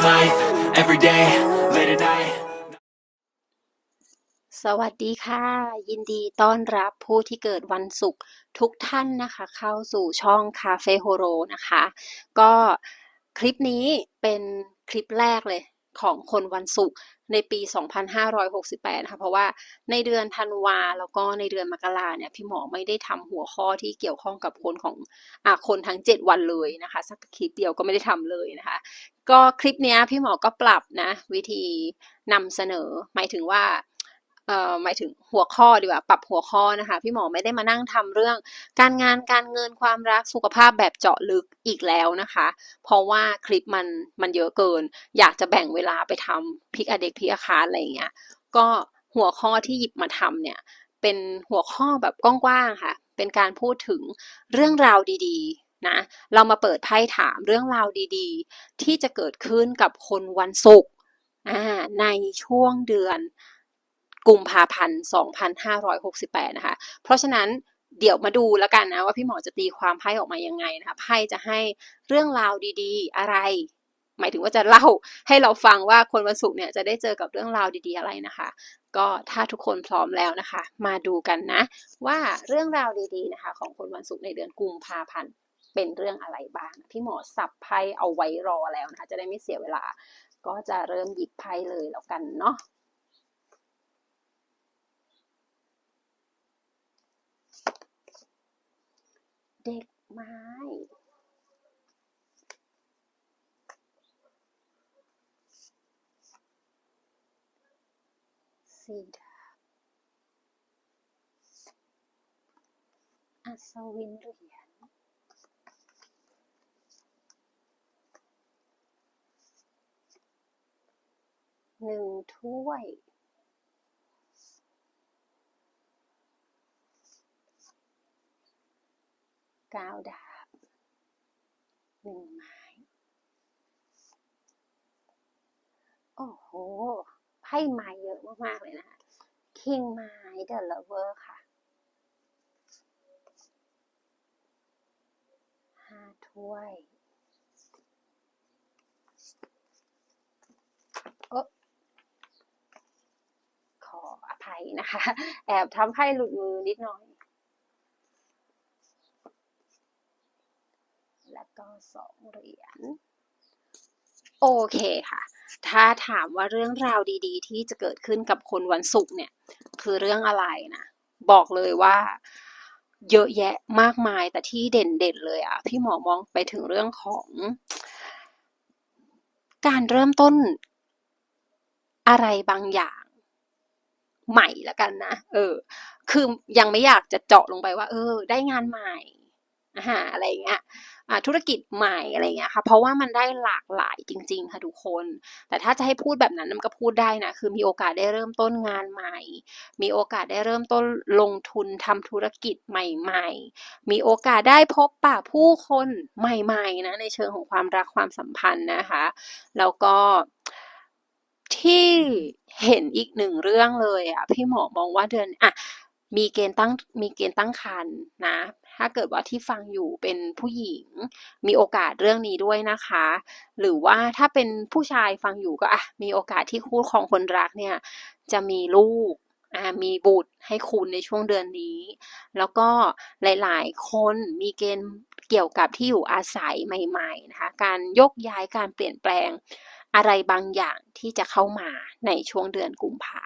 living life every day, late at night. สวัสดีค่ะ ยินดีต้อนรับผู้ที่เกิดวันศุกร์ทุกท่านนะคะ เข้าสู่ช่องคาเฟ่โฮโรนะคะ ก็คลิปนี้เป็นคลิปแรกเลย ของคนวันศุกร์ในปี 2568นะคะเพราะว่าในเดือนธันวาแล้วก็ในเดือนมกราเนี่ยพี่หมอไม่ได้ทำหัวข้อที่เกี่ยวข้องกับคนของอาคนทั้ง 7 วันเลยนะคะสักคลิปเดียวก็ไม่ได้ทำเลยนะคะ ก็คลิปนี้พี่หมอก็ปรับนะวิธีนำเสนอ หมายถึงว่า หมายถึงหัวข้อดีกว่าปรับหัวข้อนะคะ พี่หมอไม่ได้มานั่งทำเรื่อง การงานการเงินความรักสุขภาพแบบเจาะลึกอีกแล้วนะคะ เพราะว่าคลิปมันมันเยอะเกิน อยากจะแบ่งเวลาไปทำพิกอเด็กพิกอาคารอะไรอย่างเงี้ยก็หัวข้อที่หยิบมาทำเนี่ย เป็นหัวข้อแบบกว้างๆค่ะ เป็นการพูดถึงเรื่องราวดีๆนะ เรามาเปิดไพ่ถามเรื่องราวดีๆ ที่จะเกิดขึ้นกับคนวันศุกร์ในช่วงเดือน กุมภาพันธ์2568 นะคะ เพราะฉะนั้นเดี๋ยวมาดูแล้วกันนะว่าพี่หมอจะตีความไพ่ออกมายังไงนะคะไพ่จะให้เรื่องราวดีๆ อะไร หมายถึงว่าจะเล่าให้เราฟังว่าคนวันศุกร์เนี่ยจะได้เจอกับเรื่องราวดีๆอะไรนะคะ ก็ถ้าทุกคนพร้อมแล้วนะคะ มาดูกันนะ ว่าเรื่องราวดีๆนะคะ ของคนวันศุกร์ในเดือนกุมภาพันธ์เป็นเรื่องอะไรบ้างพี่หมอสับไพ่เอาไว้รอแล้วนะคะ จะได้ไม่เสียเวลา ก็จะเริ่มหยิบไพ่เลยแล้วกันเนาะ ด็กไม้สีดาอัศวินเหรียญหนึ่งถ้วย ก้าดาบหนึ่งไม้ โอ้โห ไพ่ไม้เยอะมาก ๆ เลยนะคะ คิงไม้เดอะเลเวอร์ค่ะห้าถ้วย โอะขออภัยนะคะ แอบทำไพ่หลุดมือนิดหน่อย แล้วก็สองเหรียญโอเคค่ะ ถ้าถามว่าเรื่องราวดีๆ ที่จะเกิดขึ้นกับคนวันศุกร์เนี่ย คือเรื่องอะไรนะ บอกเลยว่าเยอะแยะมากมายแต่ที่เด่นๆเลยอะพี่หมอมองไปถึงเรื่องของ การเริ่มต้นอะไรบางอย่างใหม่ละกันนะ เออ คือยังไม่อยากจะเจาะลงไปว่า เออ ได้งานใหม่อาหาอะไรอย่างเงี้ย ธุรกิจใหม่อะไรเงี้ยค่ะ เพราะว่ามันได้หลากหลายจริง ๆ ค่ะทุกคน แต่ถ้าจะให้พูดแบบนั้นมันก็พูดได้นะ คือมีโอกาสได้เริ่มต้นงานใหม่ มีโอกาสได้เริ่มต้นลงทุนทำธุรกิจใหม่ ๆ มีโอกาสได้พบปะผู้คนใหม่ ๆ นะ ในเชิงของความรักความสัมพันธ์นะคะ แล้วก็ที่เห็นอีกหนึ่งเรื่องเลยอะพี่หมอมองว่าเดือนอะ มีเกณฑ์ตั้งมีเกณฑ์ตั้งครรภ์นะ ถ้าเกิดว่าที่ฟังอยู่เป็นผู้หญิง มีโอกาสเรื่องนี้ด้วยนะคะ หรือว่าถ้าเป็นผู้ชายฟังอยู่ก็อะมีโอกาสที่คู่ครองคนรักเนี่ยจะมีลูกอ่ามีบุตรให้คุณในช่วงเดือนนี้ แล้วก็หลาย ๆ คนมีเกณฑ์เกี่ยวกับที่อยู่อาศัยใหม่ ๆ นะคะ การยกย้ายการเปลี่ยนแปลงอะไรบางอย่างที่จะเข้ามาในช่วงเดือนกุมภา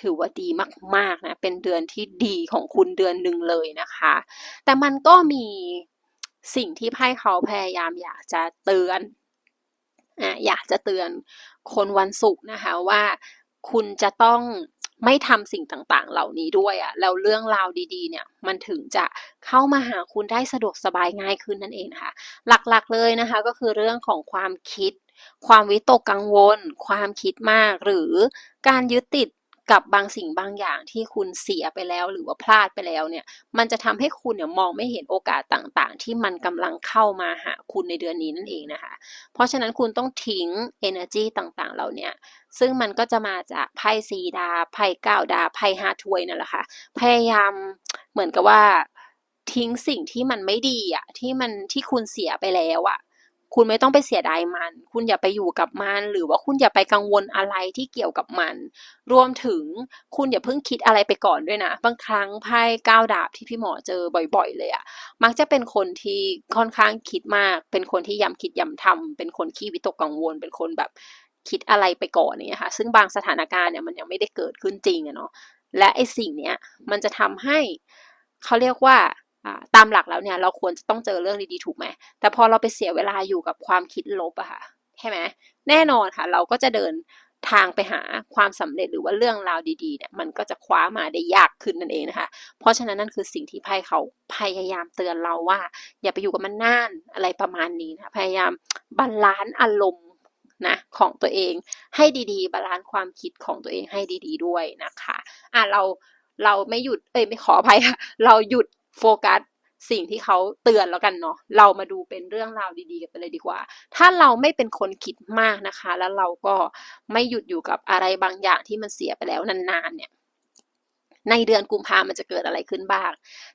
ถือว่าดีมากๆนะ เป็นเดือนที่ดีของคุณเดือนหนึ่งเลยนะคะ แต่มันก็มีสิ่งที่ไพ่เขาพยายามอยากจะเตือนอะอยากจะเตือนคนวันศุกร์นะคะว่าคุณจะต้องไม่ทำสิ่งต่างๆ เหล่านี้ด้วยอะ่ะแล้วเรื่องราวดีๆ เนี่ยมันถึงจะเข้ามาหาคุณได้สะดวกสบายง่ายขึ้นนั่นเองนะคะหลักๆเลยนะคะ ก็คือเรื่องของความคิด ความวิตกกังวล ความคิดมาก หรือการยึดติด กับบางสิ่งบางอย่างที่คุณเสียไปแล้วหรือว่าพลาดไปแล้วเนี่ย มันจะทำให้คุณเนี่ยมองไม่เห็นโอกาสต่างๆ ที่มันกำลังเข้ามาหาคุณในเดือนนี้นั่นเองนะคะ เพราะฉะนั้นคุณต้องทิ้ง energy ต่างๆ เหล่านี้ซึ่งมันก็จะมาจากไพ่สีดาไพ่เก้าดาไพ่ห้าถ้วยนั่นแหละค่ะ พยายามเหมือนกับว่าทิ้งสิ่งที่มันไม่ดีอะที่มันที่คุณเสียไปแล้วอะ คุณไม่ต้องไปเสียดายมัน คุณอย่าไปอยู่กับมัน หรือว่าคุณอย่าไปกังวลอะไรที่เกี่ยวกับมัน รวมถึงคุณอย่าเพิ่งคิดอะไรไปก่อนด้วยนะ บางครั้งไพ่ก้าวดาบที่พี่หมอเจอบ่อย ๆ เลยอะมักจะเป็นคนที่ค่อนข้างคิดมาก เป็นคนที่ย้ำคิดย้ำทำเป็นคนขี้วิตกกังวล เป็นคนแบบคิดอะไรไปก่อนเนี่ยค่ะ ซึ่งบางสถานการณ์เนี่ยมันยังไม่ได้เกิดขึ้นจริงอะเนาะ และไอ้สิ่งเนี้ยมันจะทำให้เขาเรียกว่า ตามหลักแล้วเนี่ยเราควรจะต้องเจอเรื่องดีๆถูกไหมแต่พอเราไปเสียเวลาอยู่กับความคิดลบอะค่ะใช่ไหมแน่นอนค่ะ เราก็จะเดินทางไปหาความสำเร็จหรือว่าเรื่องราวดีๆเนี่ยมันก็จะคว้ามาได้ยากขึ้นนั่นเองนะคะ เพราะฉะนั้นนั่นคือสิ่งที่ไพ่เขาพยายามเตือนเราว่า อย่าไปอยู่กับมันนานอะไรประมาณนี้นะคะพยายามบาลานซ์อารมณ์นะของตัวเองให้ดีๆ บาลานซ์ความคิดของตัวเองให้ดี ๆ ด้วยนะคะอะเราเราไม่หยุดเอ้ยไม่ขออภัยค่ะเราหยุด โฟกัสสิ่งที่เขาเตือนแล้วกันเนาะเรามาดูเป็นเรื่องราวดีๆกันไปเลยดีกว่า ถ้าเราไม่เป็นคนคิดมากนะคะ แล้วเราก็ไม่หยุดอยู่กับอะไรบางอย่างที่มันเสียไปแล้วนานๆเนี่ยในเดือนกุมภามันจะเกิดอะไรขึ้นบ้าง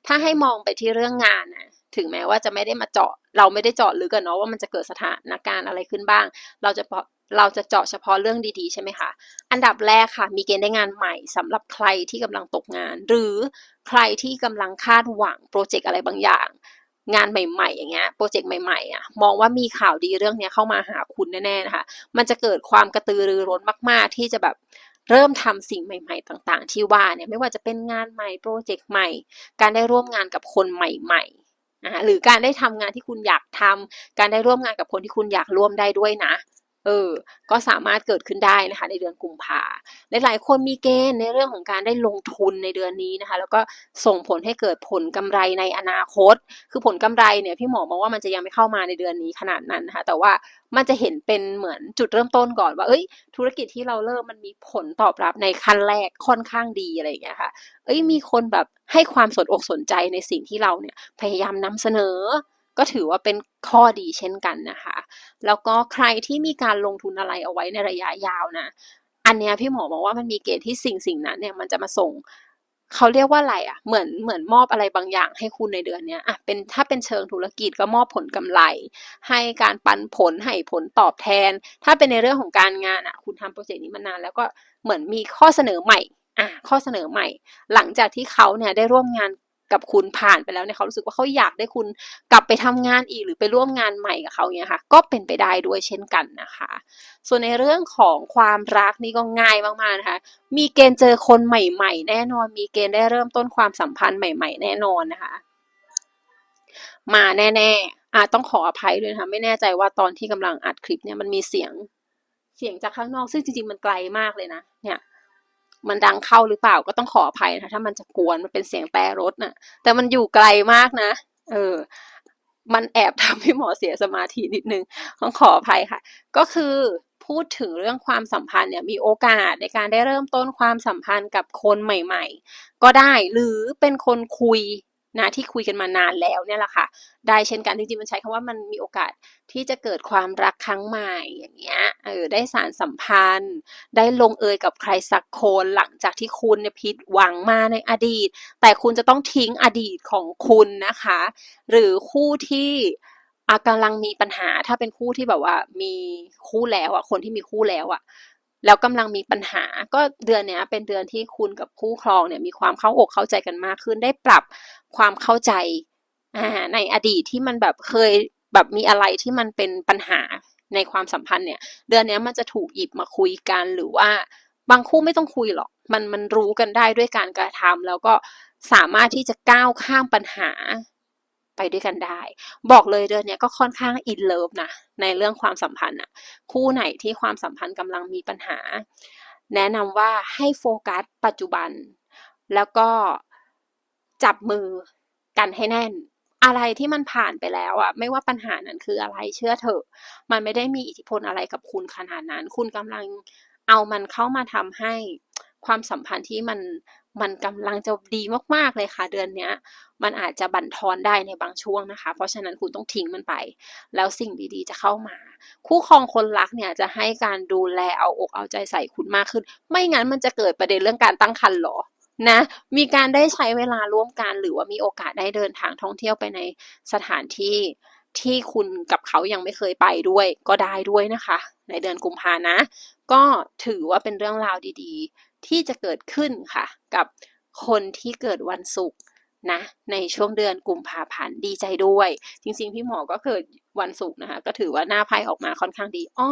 ถ้าให้มองไปที่เรื่องงานนะถึงแม้ว่าจะไม่ได้มาเจาะ เราไม่ได้เจาะลึกกันเนาะว่ามันจะเกิดสถานการณ์อะไรขึ้นบ้าง เราจะเราจะเจาะเฉพาะเรื่องดีๆใช่ไหมคะ อันดับแรกค่ะ มีเกณฑ์ได้งานใหม่สำหรับใครที่กำลังตกงาน หรือ ใครที่กำลังคาดหวังโปรเจกต์อะไรบางอย่าง งานใหม่ๆ อย่างเงี้ยโปรเจกต์ใหม่ๆอะมองว่ามีข่าวดีเรื่องเนี้ยเข้ามาหาคุณแน่ๆนะคะมันจะเกิดความกระตือรือร้นมาก ๆ ที่จะแบบเริ่มทำสิ่งใหม่ ๆ ต่างๆ ที่ว่าเนี่ยไม่ว่าจะเป็นงานใหม่โปรเจกต์ใหม่ การได้ร่วมงานกับคนใหม่ๆนะคะหรือการได้ทำงานที่คุณอยากทำการได้ร่วมงานกับคนที่คุณอยากร่วมได้ด้วยนะ เออ ก็สามารถเกิดขึ้นได้นะคะ ในเดือนกุมภาหลายๆคนมีเกณฑ์ในเรื่องของการได้ลงทุนในเดือนนี้นะคะ แล้วก็ส่งผลให้เกิดผลกำไรในอนาคต คือผลกำไรเนี่ยพี่หมอมองว่ามันจะยังไม่เข้ามาในเดือนนี้ขนาดนั้นนะคะ แต่ว่ามันจะเห็นเป็นเหมือนจุดเริ่มต้นก่อนว่า เอ้ย ธุรกิจที่เราเริ่มมันมีผลตอบรับในขั้นแรกค่อนข้างดีอะไรอย่างเงี้ยค่ะ เอ้ย มีคนแบบให้ความสนอกสนใจในสิ่งที่เราเนี่ยพยายามนำเสนอ ก็ถือว่าเป็นข้อดีเช่นกันนะคะ แล้วก็ใครที่มีการลงทุนอะไรเอาไว้ในระยะยาวนะ อันเนี้ยพี่หมอบอกว่ามันมีเกณฑ์ที่สิ่งสิ่งนั้นเนี่ยมันจะมาส่งเขาเรียกว่าอะไรอะ่ะ เหมือนเหมือนมอบอะไรบางอย่างให้คุณในเดือนเนี้ยอะเป็นถ้าเป็นเชิงธุรกิจก็มอบผลกำไร ให้การปันผลให้ผลตอบแทน ถ้าเป็นในเรื่องของการงานอะ่ะ คุณทำโปรเจกต์นี้มานาน แล้วก็เหมือนมีข้อเสนอใหม่อะข้อเสนอใหม่ หลังจากที่เขาเนี่ยได้ร่วมงาน กับคุณผ่านไปแล้วเนี่ยเขารู้สึกว่าเขาอยากได้คุณกลับไปทำงานอีกหรือไปร่วมงานใหม่กับเขาเนี่ยค่ะก็เป็นไปได้ด้วยเช่นกันนะคะ ส่วนในเรื่องของความรักนี่ก็ง่ายมากๆนะคะ มีเกณฑ์เจอคนใหม่ ๆ แน่นอน มีเกณฑ์ได้เริ่มต้นความสัมพันธ์ใหม่ ๆ แน่นอนนะคะ มาแน่ๆอาต้องขออภัยด้วยนะคะไม่แน่ใจว่าตอนที่กำลังอัดคลิปเนี่ยมันมีเสียงเสียงจากข้างนอกซึ่งจริงๆมันไกลมากเลยนะเนี่ย มันดังเข้าหรือเปล่าก็ต้องขออภัยนะคะถ้ามันจะกวนมันเป็นเสียงแตรรถน่ะ แต่มันอยู่ไกลมากนะ เออ มันแอบทำให้หมอเสียสมาธินิดนึงต้องขออภัยค่ะ ก็คือพูดถึงเรื่องความสัมพันธ์เนี่ยมีโอกาสในการได้เริ่มต้นความสัมพันธ์กับคนใหม่ ๆ ก็ได้หรือเป็นคนคุย นะที่คุยกันมานานแล้วเนี่ยแหละค่ะ ได้เช่นกันจริงๆมันใช้คำว่ามันมีโอกาสที่จะเกิดความรักครั้งใหม่อย่างเงี้ยเออได้สารสัมพันธ์ ได้ลงเอยกับใครสักคนหลังจากที่คุณเนี่ยผิดหวังมาในอดีต แต่คุณจะต้องทิ้งอดีตของคุณนะคะ หรือคู่ที่อะกำลังมีปัญหาถ้าเป็นคู่ที่แบบว่ามีคู่แล้วอะคนที่มีคู่แล้วอะ แล้วกำลังมีปัญหา ก็เดือนนี้เป็นเดือนที่คุณกับคู่ครองเนี่ยมีความเข้าอกเข้าใจกันมากขึ้น ได้ปรับความเข้าใจาในอดีตที่มันแบบเคยแบบมีอะไรที่มันเป็นปัญหาในความสัมพันธ์เนี่ย เดือนนี้มันจะถูกหยิบมาคุยกันหรือว่าบางคู่ไม่ต้องคุยหรอก มันมันรู้กันได้ด้วยการกระทำแล้วก็สามารถที่จะก้าวข้ามปัญหา ไปด้วยกันได้ บอกเลยเดือนนี้ก็ค่อนข้างอินเลิฟนะ ในเรื่องความสัมพันธ์อะคู่ไหนที่ความสัมพันธ์กำลังมีปัญหา แนะนำว่าให้โฟกัสปัจจุบัน แล้วก็จับมือกันให้แน่น อะไรที่มันผ่านไปแล้วอะไม่ว่าปัญหานั้นคืออะไรเชื่อเถอะ มันไม่ได้มีอิทธิพลอะไรกับคุณขนาดนั้น คุณกำลังเอามันเข้ามาทำให้ความสัมพันธ์ที่มัน มันกำลังจะดีมากๆเลยค่ะ เดือนเนี้ย มันอาจจะบั่นทอนได้ในบางช่วงนะคะ เพราะฉะนั้นคุณต้องทิ้งมันไป แล้วสิ่งดีๆจะเข้ามา คู่ครองคนรักเนี่ยจะให้การดูแลเอาอกเอาใจใส่คุณมากขึ้น ไม่งั้นมันจะเกิดประเด็นเรื่องการตั้งครรภ์หรอนะมีการได้ใช้เวลาร่วมกันหรือว่ามีโอกาสได้เดินทางท่องเที่ยวไปในสถานที่ที่คุณกับเขายังไม่เคยไปด้วย ก็ได้ด้วยนะคะ ในเดือนกุมภานะ ก็ถือว่าเป็นเรื่องราวดีๆ ที่จะเกิดขึ้นค่ะ กับคนที่เกิดวันศุกร์นะในช่วงเดือนกุมภาพันธ์ดีใจด้วย จริงๆ พี่หมอก็เกิดวันศุกร์นะคะ ก็ถือว่าหน้าไพ่ออกมาค่อนข้างดีอ้อ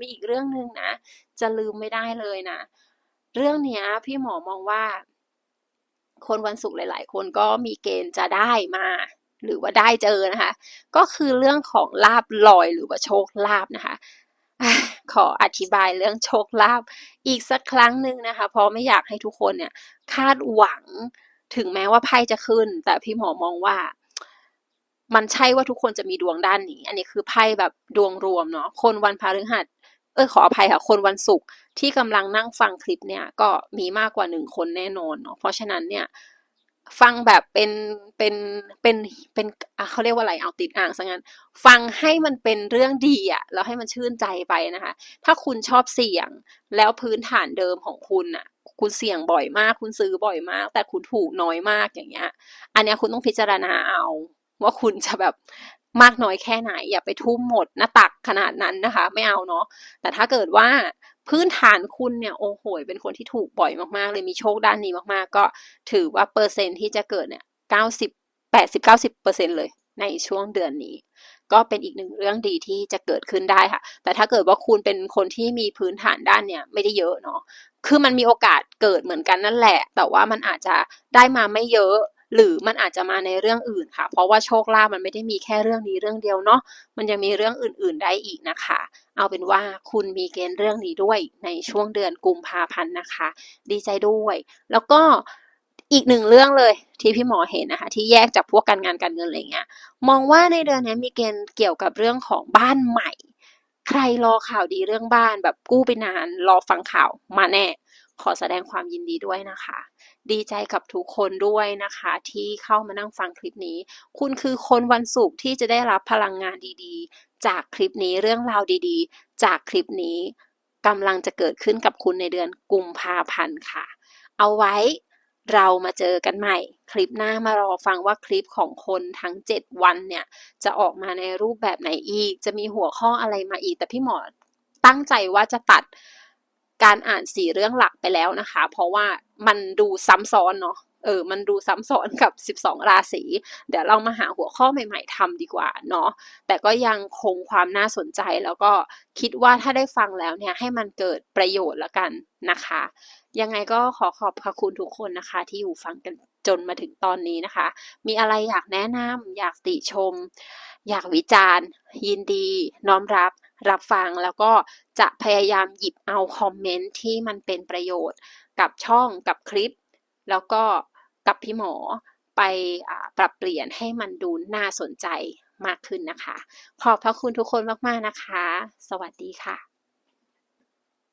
มีอีกเรื่องหนึ่งนะ จะลืมไม่ได้เลยนะ เรื่องนี้พี่หมอมองว่า คนวันศุกร์หลาย ๆ คนก็มีเกณฑ์จะได้มาหรือว่าได้เจอนะคะ ก็คือเรื่องของลาบลอยหรือว่าโชคลาภนะคะ ขออธิบายเรื่องโชคลาภอีกสักครั้งหนึ่งนะคะ เพราะไม่อยากให้ทุกคนเนี่ยคาดหวังถึงแม้ว่าไพ่จะขึ้น แต่พี่หมอมองว่า มันใช่ว่าทุกคนจะมีดวงด้านนี้ อันนี้คือไพ่แบบดวงรวมเนาะคนวันพฤหัสเออขออภัยค่ะคนวันศุกร์ที่กำลังนั่งฟังคลิปเนี่ยก็มีมากกว่าหนึ่งคนแน่นอนเนาะเพราะฉะนั้นเนี่ย ฟังแบบเป็นเป็นเป็นเป็นอะเขาเรียกว่าอะไรเอาติดอ่างซะงั้น ฟังให้มันเป็นเรื่องดีอะแล้วให้มันชื่นใจไปนะคะ ถ้าคุณชอบเสี่ยงแล้วพื้นฐานเดิมของคุณอะคุณเสี่ยงบ่อยมาก คุณซื้อบ่อยมาก แต่คุณถูกน้อยมากอย่างเงี้ย อันเนี้ยคุณต้องพิจารณาเอา ว่าคุณจะแบบมากน้อยแค่ไหน อย่าไปทุ่มหมดหน้าตักขนาดนั้นนะคะ ไม่เอาเนาะแต่ถ้าเกิดว่า พื้นฐานคุณเนี่ยโอ้โหเป็นคนที่ถูกบ่อยมากๆ เลยมีโชคด้านนี้มากๆ ก็ถือว่าเปอร์เซ็นที่จะเกิดเนี่ยเก้าสิบแปดสิบเก้าสิบเปอร์เซ็นเลยในช่วงเดือนนี้ ก็เป็นอีกหนึ่งเรื่องดีที่จะเกิดขึ้นได้ค่ะ แต่ถ้าเกิดว่าคุณเป็นคนที่มีพื้นฐานด้านเนี่ยไม่ได้เยอะเนาะคือมันมีโอกาสเกิดเหมือนกันนั่นแหละ แต่ว่ามันอาจจะได้มาไม่เยอะ หรือมันอาจจะมาในเรื่องอื่นค่ะ เพราะว่าโชคลาภมันไม่ได้มีแค่เรื่องนี้เรื่องเดียวเนาะมันยังมีเรื่องอื่น ๆได้อีกนะคะ เอาเป็นว่าคุณมีเกณฑ์เรื่องนี้ด้วยในช่วงเดือนกุมภาพันธ์นะคะ ดีใจด้วย แล้วก็อีกหนึ่งเรื่องเลยที่พี่หมอเห็นนะคะ ที่แยกจากพวกการงานการเงินอะไรเงี้ยมองว่าในเดือนนี้มีเกณฑ์เกี่ยวกับเรื่องของบ้านใหม่ ใครรอข่าวดีเรื่องบ้านแบบกู้ไปนานรอฟังข่าวมาแน่ ขอแสดงความยินดีด้วยนะคะ ดีใจกับทุกคนด้วยนะคะ ที่เข้ามานั่งฟังคลิปนี้ คุณคือคนวันศุกร์ที่จะได้รับพลังงานดีๆ จากคลิปนี้เรื่องราวดีๆ จากคลิปนี้กำลังจะเกิดขึ้นกับคุณในเดือนกุมภาพันธ์ค่ะ เอาไว้ เรามาเจอกันใหม่ คลิปหน้ามารอฟังว่าคลิปของคนทั้ง 7 วันเนี่ย จะออกมาในรูปแบบไหนอีก จะมีหัวข้ออะไรมาอีก แต่พี่หมอตั้งใจว่าจะตัดการอ่านสี่เรื่องหลักไปแล้วนะคะ เพราะว่ามันดูซ้ำซ้อนเนาะ เออ มันดูซ้ำซ้อนกับ 12 ราศี เดี๋ยวเรามาหาหัวข้อใหม่ๆทำดีกว่าเนาะ แต่ก็ยังคงความน่าสนใจแล้วก็คิดว่าถ้าได้ฟังแล้วเนี่ยให้มันเกิดประโยชน์ละกันนะคะ ยังไงก็ขอขอบพระคุณทุกคนนะคะ ที่อยู่ฟังกันจนมาถึงตอนนี้นะคะ มีอะไรอยากแนะนำอยากติชม อยากวิจารณ์ ยินดี น้อมรับ รับฟังแล้วก็จะพยายามหยิบเอาคอมเมนต์ที่มันเป็นประโยชน์กับช่องกับคลิป แล้วก็กับพี่หมอไปอปรับเปลี่ยนให้มันดูน่าสนใจมากขึ้นนะคะ ขอบพระคุณทุกคนมาก ๆ นะคะ สวัสดีค่ะ